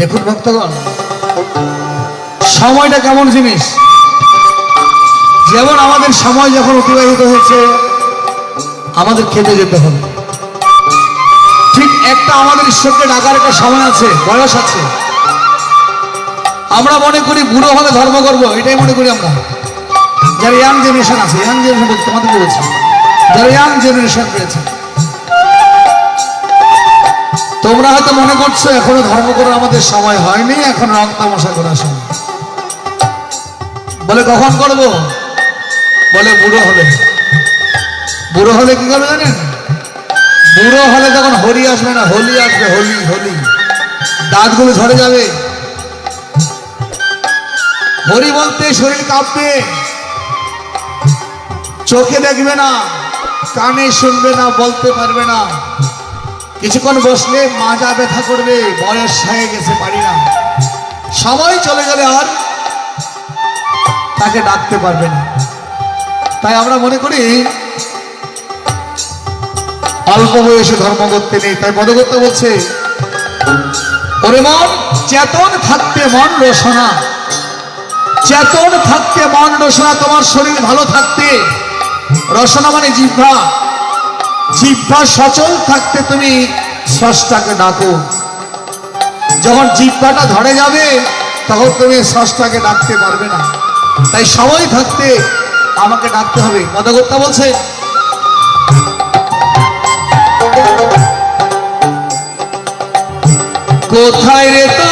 দেখুন ভক্তগণ, সময়টা কেমন জিনিস? যেমন আমাদের সময় যখন অতিবাহিত হয়েছে, আমাদের খেতে যেতে হবে। ঠিক একটা আমাদের ঈশ্বরকে ডাকার একটা সময় আছে, বয়স আছে। আমরা মনে করি বুড়ো হলে ধর্ম করব, এটাই মনে করি আমরা। যারা ইয়াং জেনারেশন আছে ইয়াং জেনারেশন তোমাদের বলেছি। যারা ইয়াং জেনারেশন রয়েছে তোমরা হয়তো মনে করছ, এখনও ধর্ম করার আমাদের সময় হয়নি, এখন রং তামাশা করার সময়। বলে কখন করব? বলে বুড়ো হলে। বুড়ো হলে কি করবে জানেন? বুড়ো হলে তখন হোলি আসবে না, হোলি আসবে, হোলি হোলি। দাঁতগুলো ঝরে যাবে। হরি বলতে শরীর কাঁপবে। চোখে দেখবে না, কানে শুনবে না, বলতে পারবে না। কিছুক্ষণ বসলে মাজা ব্যথা করবে, বয়স হয়ে গেছে, পারি না। সময় চলে গেলে আর তাকে ডাকতে পারবে না। তাই আমরা মনে করি, অল্প বয়সে ধর্ম করতে নেই, তাই পদগত্য বলছে, ওরে মন, চেতন থাকতে মন রসনা চেতন থাকতে মন রসনা তোমার শরীর ভালো থাকতে। রসনা মানে জিহ্বা। জিহ্বা সচল থাকতে তুমি স্রষ্টাকে ডাকো। যখন জিব্বাটা ধরে যাবে, তখন তুমি ষষ্ঠাকে ডাকতে পারবে না। তাই সময় থাকতে আমাকে ডাকতে হবে। পদগত্যা বলছে, কোথায় রে তোর?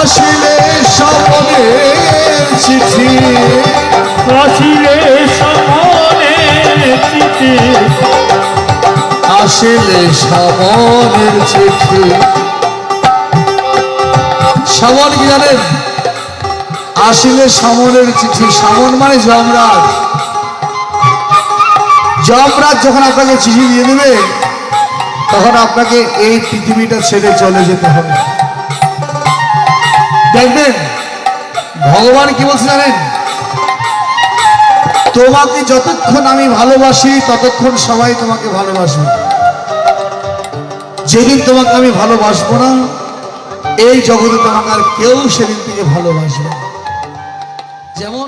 আসিলে আসিলে সবরের চিঠি। আসিলে সামনের চিঠি। সামন কি জানেন? আসিলে সামনের চিঠি। সামন মানে যমরাজ। যমরাজ যখন আপনাকে চিঠি দিয়ে দেবে তখন আপনাকে এই পৃথিবীটা ছেড়ে চলে যেতে হবে। দেখবেন, ভগবান কি বলছে জানেন? তোমাকে যতক্ষণ আমি ভালোবাসি, ততক্ষণ সবাই তোমাকে ভালোবাসবে। যেদিন তোমাকে আমি ভালোবাসবো না, এই জগতে তোমাকে আর কেউ সেদিন থেকে ভালোবাসবে যেমন